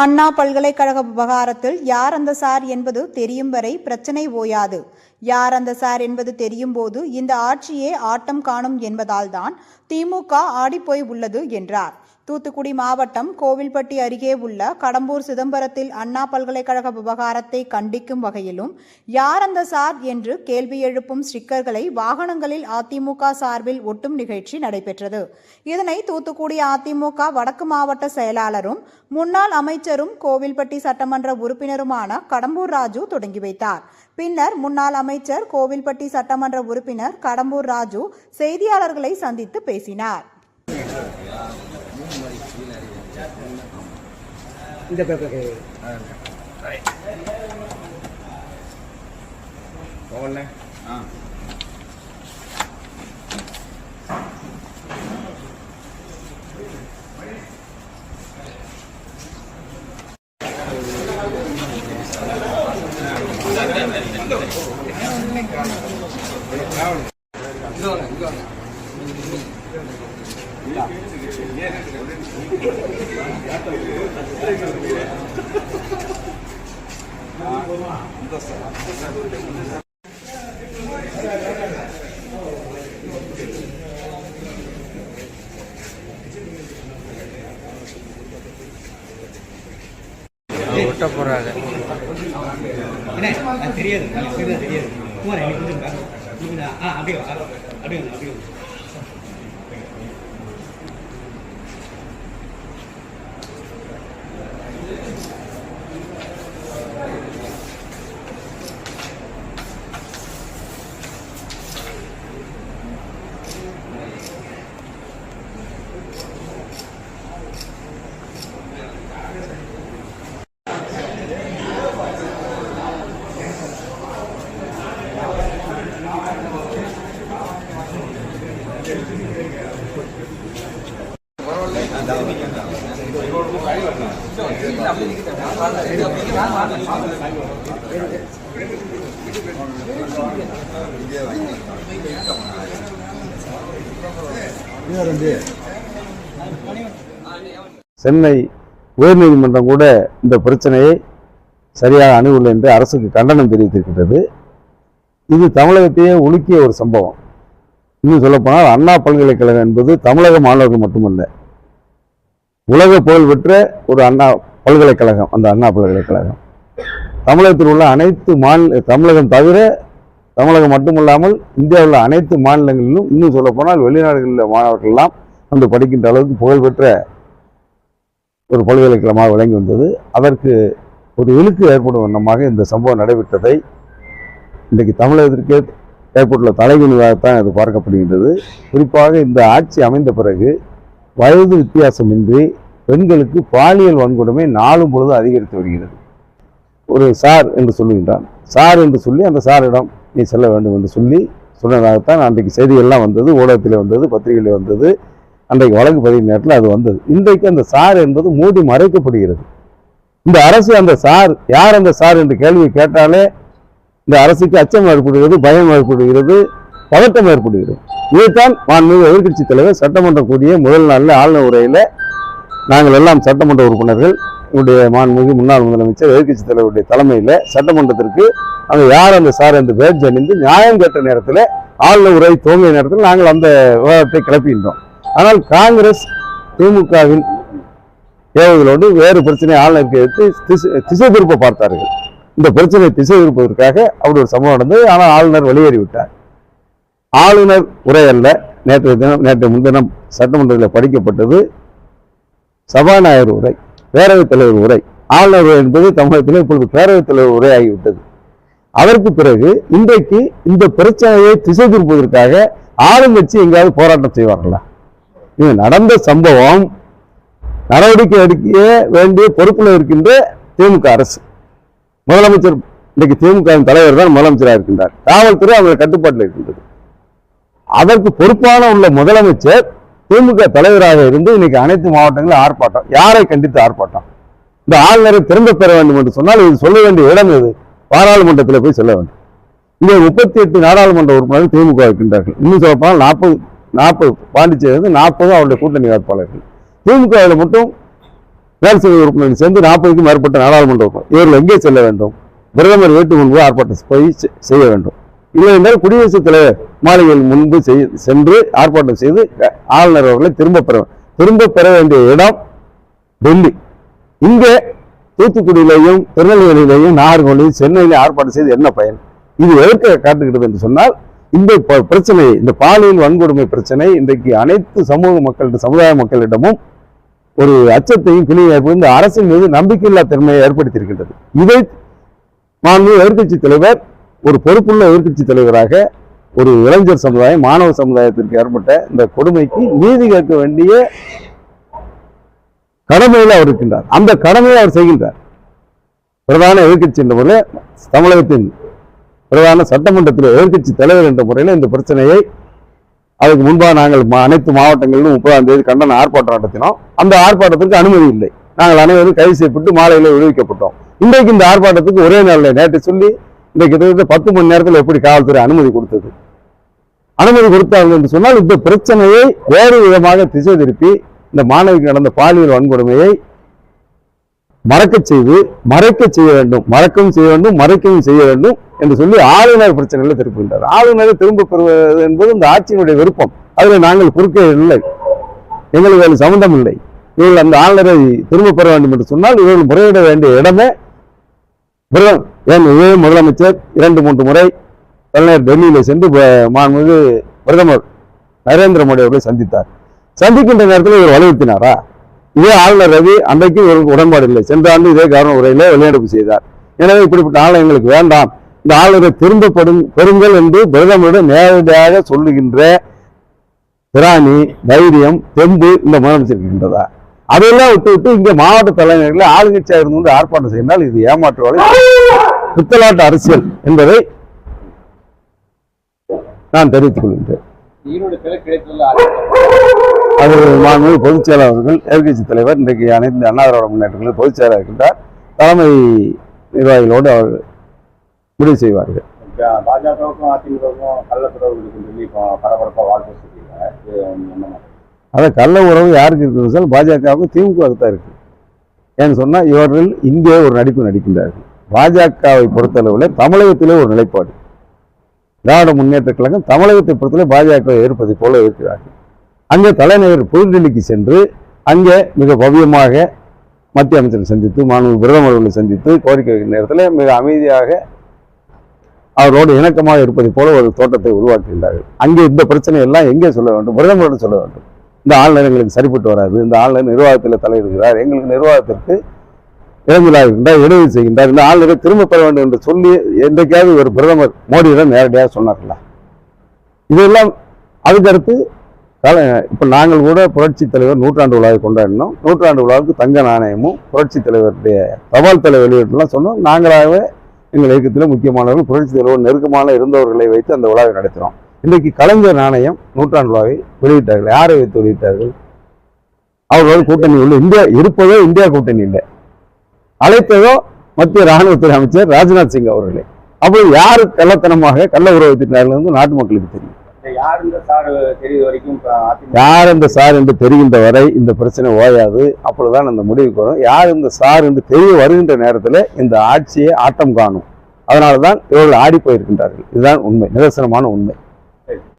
அண்ணா பல்கலைக்கழக விவகாரத்தில் யார் அந்த சார் என்பது தெரியும் வரை பிரச்சனை ஓயாது. யார் அந்த சார் என்பது தெரியும் போது இந்த ஆட்சியே ஆட்டம் காணும் என்பதால்தான் திமுக ஆடிப்போய் உள்ளது என்றார். தூத்துக்குடி மாவட்டம் கோவில்பட்டி அருகே உள்ள கடம்பூர் சிதம்பரத்தில் அண்ணா பல்கலைக்கழக விவகாரத்தை கண்டிக்கும் வகையிலும் யார் அந்த சார் என்று கேள்வி எழுப்பும் ஸ்டிக்கர்களை வாகனங்களில் அதிமுக சார்பில் ஒட்டும் நிகழ்ச்சி நடைபெற்றது. இதனை தூத்துக்குடி அதிமுக வடக்கு மாவட்ட செயலாளரும் முன்னாள் அமைச்சரும் கோவில்பட்டி சட்டமன்ற உறுப்பினருமான கடம்பூர் ராஜு தொடங்கி வைத்தார். பின்னர் முன்னாள் அமைச்சர் கோவில்பட்டி சட்டமன்ற உறுப்பினர் கடம்பூர் ராஜு செய்தியாளர்களை சந்தித்து பேசினார். இந்த பேப்பருக்கு போகல ஆ ஒட்ட போறாங்க என்ன அது தெரியாது எனக்கு தெரியாது தெரியாது குமார் எனக்கு புரிஞ்சுங்க புரிஞ்சுதா ஆ அப்படியே வா அப்படியே வந்து அப்படியே சென்னை உயர்நீதிமன்றம் கூட இந்த பிரச்சனையை சரியாக அணுகவில்லை என்று அரசுக்கு கண்டனம் தெரிவித்திருக்கிறது இது தமிழகத்தையே உலுக்கிய ஒரு சம்பவம். இன்னும் சொல்லப்போனால் அண்ணா பல்கலைக்கழகம் என்பது தமிழக மாணவர்கள் மட்டுமல்ல உலக புகழ் பெற்ற ஒரு அண்ணா பல்கலைக்கழகம் அந்த அண்ணா பல்கலைக்கழகம். தமிழகத்தில் உள்ள அனைத்து மாநில தமிழகம் தவிர தமிழகம் மட்டுமல்லாமல் இந்தியாவில் உள்ள அனைத்து மாநிலங்களிலும் இன்னும் சொல்லப்போனால் வெளிநாடுகளில் மாணவர்கள்லாம் வந்து படிக்கின்ற அளவுக்கு புகழ்பெற்ற ஒரு பல்கலைக்கழகமாக விளங்கி வந்தது. அதற்கு ஒரு இழுக்கு ஏற்படும் வண்ணமாக இந்த சம்பவம் நடைபெற்றதை இன்றைக்கு தமிழகத்திற்கே ஏற்பட்டுள்ள தலைகுனிவாகத்தான் அது பார்க்கப்படுகின்றது. குறிப்பாக இந்த ஆட்சி அமைந்த பிறகு வயது வித்தியாசமின்றி பெண்களுக்கு பாலியல் வன்கொடுமை நாளும் பொழுது அதிகரித்து வருகிறது. ஒரு சார் என்று சொல்லுகின்றான். சார் என்று சொல்லி அந்த சாரிடம் நீ செல்ல வேண்டும் என்று சொல்லி சொன்னதாகத்தான் அன்றைக்கு செய்திகள்லாம் வந்தது ஊடகத்தில் வந்தது பத்திரிகையில் வந்தது. அன்றைக்கு வழக்கு பதிவு நேரத்தில் அது வந்தது. இன்றைக்கு அந்த சார் என்பது மூடி மறைக்கப்படுகிறது. இந்த அரசு அந்த சார் யார் அந்த சார் என்று கேள்வி கேட்டாலே இந்த அரசுக்கு அச்சம் ஏற்படுகிறது பயம் ஏற்படுகிறது பதட்டம் ஏற்படுகிறது. இதைத்தான் மாண்புமிகு எதிர்கட்சித் தலைவர் சட்டமன்றம் கூடிய முதல் நாளில் ஆளுநர் உரையில் நாங்கள் எல்லாம் சட்டமன்ற உறுப்பினர்கள் உடைய மாண்புமிகு முன்னாள் முதலமைச்சர் எதிர்கட்சி தலைவருடைய தலைமையில் சட்டமன்றத்திற்கு அந்த யார் அந்த சார் அந்த பேட்ஜ் அணிந்து நியாயம் கேட்ட நேரத்தில் ஆளுநர் உரை துவங்கிய நேரத்தில் நாங்கள் அந்த விவாதத்தை கிளப்பின்றோம். ஆனால் காங்கிரஸ் திமுகவின் தேவைகளோடு வேறு பிரச்சனை ஆளுநருக்கு எடுத்து திசை திசை திருப்ப பார்த்தார்கள். இந்த பிரச்சனை திசை திருப்பதற்காக அப்படி ஒரு சம்பவம் நடந்தது. ஆனால் ஆளுநர் வெளியேறிவிட்டார் ஆளுநர் உரை அல்ல. நேற்று தினம் நேற்று முன்தினம் சட்டமன்றத்தில் படிக்கப்பட்டது. சபாநாயகர் உரை பேரவைத் தலைவர் உரை ஆளுநர் உரை என்பது தமிழகத்தில் இப்பொழுது பேரவைத் தலைவர் உரை ஆகிவிட்டது. அதற்கு பிறகு இன்றைக்கு இந்த பிரச்சனையை திசை திருப்பதற்காக ஆளுங்கட்சி எங்கேயாவது போராட்டம் செய்வார்களா? இது நடந்த சம்பவம். நடவடிக்கை எடுக்க வேண்டிய பொறுப்பில் இருக்கின்ற திமுக அரசு. முதலமைச்சர் இன்றைக்கு திமுக தலைவர் தான் முதலமைச்சராக இருக்கின்றார். காவல்துறை அவங்க கட்டுப்பாட்டில் இருக்கின்றது. அதற்கு பொறுப்பான உள்ள முதலமைச்சர் திமுக தலைவராக இருந்து இன்னைக்கு அனைத்து மாவட்டங்களும் ஆர்ப்பாட்டம். யாரை கண்டித்து ஆர்ப்பாட்டம்? இந்த ஆளுநரை திரும்ப பெற வேண்டும் என்று சொன்னால் இது சொல்ல வேண்டிய இடம் இது பாராளுமன்றத்தில் போய் சொல்ல வேண்டும். இங்கே முப்பத்தி எட்டு நாடாளுமன்ற உறுப்பினர்கள் திமுக இருக்கின்றார்கள். இன்னும் சொல்லப்போனால் நாற்பது நாற்பது பாண்டிச்சேரி நாற்பது அவருடைய கூட்டணி வேட்பாளர்கள். திமுகவில் மட்டும் மேல்சபை உறுப்பினர்கள் சேர்ந்து நாற்பதுக்கும் மேற்பட்ட நாடாளுமன்ற உறுப்பினர். இவர்கள் எங்கே செல்ல வேண்டும்? பிரதமர் வீட்டு முன்பு ஆர்ப்பாட்டம் போய் செய்ய வேண்டும். இல்லை என்றால் குடியரசுத் தலைவர் மாளிகையில் முன்பு செய் சென்று ஆர்ப்பாட்டம் செய்து ஆளுநர் அவர்களை திரும்ப பெற திரும்ப பெற வேண்டிய இடம் டெல்லி. இங்கே தூத்துக்குடியிலையும் திருநெல்வேலியிலையும் நாகர்கோவிலையும் சென்னையிலையும் ஆர்ப்பாட்டம் செய்து என்ன பயன்? இது எதற்கு காட்டுகிறது என்று சொன்னால் இந்த ப- பிரச்சனை இந்த பாலியல் வன்கொடுமை பிரச்சனை இன்றைக்கு அனைத்து சமூக மக்கள் சமுதாய மக்களிடமும் ஒரு அச்சத்தையும் கிளியும் ஏற்படுத்தி இந்த அரசின் மீது நம்பிக்கையில்லா தன்மையை ஏற்படுத்தியிருக்கின்றது. இதை மாண்பு எதிர்கட்சி தலைவர் ஒரு பொறுப்புள்ள எதிர்கட்சி தலைவராக ஒரு இளைஞர் சமுதாயம் மாணவ சமுதாயத்திற்கு ஏற்பட்ட இந்த கொடுமைக்கு நீதி கேட்க வேண்டிய கடமையில் அவர் இருக்கின்றார். அந்த கடமையை அவர் செய்கின்றார். பிரதான எதிர்கட்சி என்ற முறையில் தமிழகத்தின் பிரதான சட்டமன்றத்தில் எதிர்கட்சி தலைவர் என்ற முறையில் இந்த பிரச்சனையை அதுக்கு முன்பாக நாங்கள் அனைத்து மாவட்டங்களிலும் முப்பதாம் தேதி கண்டன ஆர்ப்பாட்டம் நடத்தினோம். அந்த ஆர்ப்பாட்டத்திற்கு அனுமதி இல்லை. நாங்கள் அனைவரும் கைது செய்யப்பட்டு மாலையில் விடுவிக்கப்பட்டோம். இன்றைக்கு இந்த ஆர்ப்பாட்டத்துக்கு ஒரே நாளில் நேற்று சொல்லி இந்த கிட்டத்தட்ட பத்து மணி நேரத்தில் எப்படி காவல்துறை அனுமதி கொடுத்தது? அனுமதி கொடுத்தார்கள் என்று சொன்னால் இந்த பிரச்சனையை வேறு விதமாக திசை திருப்பி இந்த மாணவிக்கு நடந்த பாலியல் வன்கொடுமையை மறக்கச் செய்து மறைக்க செய்ய வேண்டும். மறக்கவும் செய்ய வேண்டும் மறைக்கவும் செய்ய வேண்டும் என்று சொல்லி ஆளுநர் பிரச்சனைகளை திருப்புகின்றார். ஆளுநரை திரும்ப பெறுவது என்பது இந்த ஆட்சியினுடைய விருப்பம். அதில் நாங்கள் குறுக்க இல்லை. எங்களுக்கு அதில் சம்மந்தம் இல்லை. இவர்கள் அந்த ஆளுநரை திரும்ப பெற வேண்டும் என்று சொன்னால் இவர்கள் முறையிட வேண்டிய இடமே ஏன் இதே முதலமைச்சர் இரண்டு மூன்று முறை தலைநகர் டெல்லியில் சென்று மாண்புமிகு பிரதமர் நரேந்திர மோடி அவர்களை சந்தித்தார். சந்திக்கின்ற நேரத்தில் இவர் வலியுறுத்தினாரா? இதே ஆளுநர் ரவி அன்றைக்கு இவருக்கு உடன்பாடு இல்லை. சென்ற ஆண்டு இதே கவர்னர் உரையில வெளிநடப்பு செய்தார். எனவே இப்படிப்பட்ட ஆளுநர் எங்களுக்கு வேண்டாம். இந்த ஆளுநரை திரும்பப்படும் பெறுங்கள் என்று பிரதமரிடம் நேரடியாக சொல்லுகின்ற திராணி தைரியம் தெம்பு இந்த முதலமைச்சர் இருக்கின்றதா அதெல்லாம் விட்டு விட்டு இங்கே மாவட்ட தலைநகரில் ஆளுங்கட்சியாக இருந்து ஆர்ப்பாட்டம் செய்தால் இது ஏமாற்று பித்தலாட்ட அரசியல் என்பதை நான் தெரிவித்துக் கொள்கின்றேன். அது மாண்புமிகு பொதுச் செயலாளர்கள் எதிர்கட்சி எதிர்க்கட்சி தலைவர் இன்றைக்கு அனைத்து அண்ணா திராவிட முன்னேற்றங்களில் பொதுச் செயலாளர் இருக்கின்றார். தலைமை நிர்வாகிகளோடு அவர் முடிவு செய்வார்கள். பாஜகவுக்கும் அதிமுகவுக்கும் கள்ளத்துறவு இருக்குன்னு சொல்லி இப்போ பரபரப்பாக வாழ்க்கை சொல்லியிருக்காங்க இது அதை கள்ள உறவு யாருக்கு இருக்குது சொல் பாஜகவுக்கும் திமுகவுக்கு தான் இருக்கு. ஏன்னு சொன்னால் இவர்கள் இங்கே ஒரு நடிப்பு நடிக்கின்றார்கள். பாஜகவை பொறுத்தளவில் தமிழகத்திலே ஒரு நிலைப்பாடு. திராவிட முன்னேற்ற கழகம் தமிழகத்தை பொறுத்தவரை பாஜகவை ஏற்பதை போல இருக்கிறார்கள். அங்கே தலைநகர் புதுடெல்லிக்கு சென்று அங்கே மிக பவ்யமாக மத்திய அமைச்சரை சந்தித்து மாணவ பிரதமர் அவர்களை சந்தித்து கோரிக்கை வைக்கிற நேரத்தில் மிக அமைதியாக அவரோடு இணக்கமாக இருப்பதை போல ஒரு தோட்டத்தை உருவாக்குகின்றார்கள். அங்கே இந்த பிரச்சனை எல்லாம் எங்கே சொல்ல வேண்டும்? பிரதமரோடு சொல்ல வேண்டும். இந்த ஆளுநர் எங்களுக்கு சரிப்பட்டு வராது. இந்த ஆளுநர் நிர்வாகத்தில் தலையிடுகிறார். எங்களுக்கு நிர்வாகத்திற்கு இளைஞராக இருந்தால் உதவி செய்கின்றார் இந்த ஆளுநரை திரும்ப பெற வேண்டும் என்று சொல்லி என்றைக்காவது ஒரு பிரதமர் மோடியிடம் நேரடியாக சொன்னார்களா இதெல்லாம் அதுக்கடுத்து கல இப்போ நாங்கள் கூட புரட்சி தலைவர் நூற்றாண்டு விழாவை கொண்டாடினோம். நூற்றாண்டு விழாவுக்கு தங்க நாணயமும் புரட்சி தலைவருடைய தபால் தலை வெளியிட்டுலாம் சொன்னோம். நாங்களாகவே எங்கள் இயக்கத்தில் முக்கியமானவர்கள் புரட்சி தலைவர் நெருக்கமான இருந்தவர்களை வைத்து அந்த விழாவை நடத்தினோம். இன்றைக்கு கலைஞர் நாணயம் நூற்றாண்டு விழாவை வெளியிட்டார்கள். யாரை வைத்து வெளியிட்டார்கள்? அவர்களோட கூட்டணி உள்ள இந்தியா இருப்பதே இந்தியா கூட்டணி இல்லை. அழைத்ததோ மத்திய ராணுவத்துறை அமைச்சர் ராஜ்நாத் சிங் அவர்களே. அப்போ யாரு கள்ளத்தனமாக கள்ள உறவு திட்டினார்கள் வந்து நாட்டு மக்களுக்கு தெரியும். யார் இந்த சார் என்று தெரிகின்ற வரை இந்த பிரச்சனை ஓயாது. அப்பொழுதுதான் அந்த முடிவுக்கு வரும். யார் இந்த சார் என்று தெரிய வருகின்ற நேரத்தில் இந்த ஆட்சியை ஆட்டம் காணும். அதனால தான் இவர்கள் ஆடி போயிருக்கின்றார்கள். இதுதான் உண்மை. நிதர்சனமான உண்மை.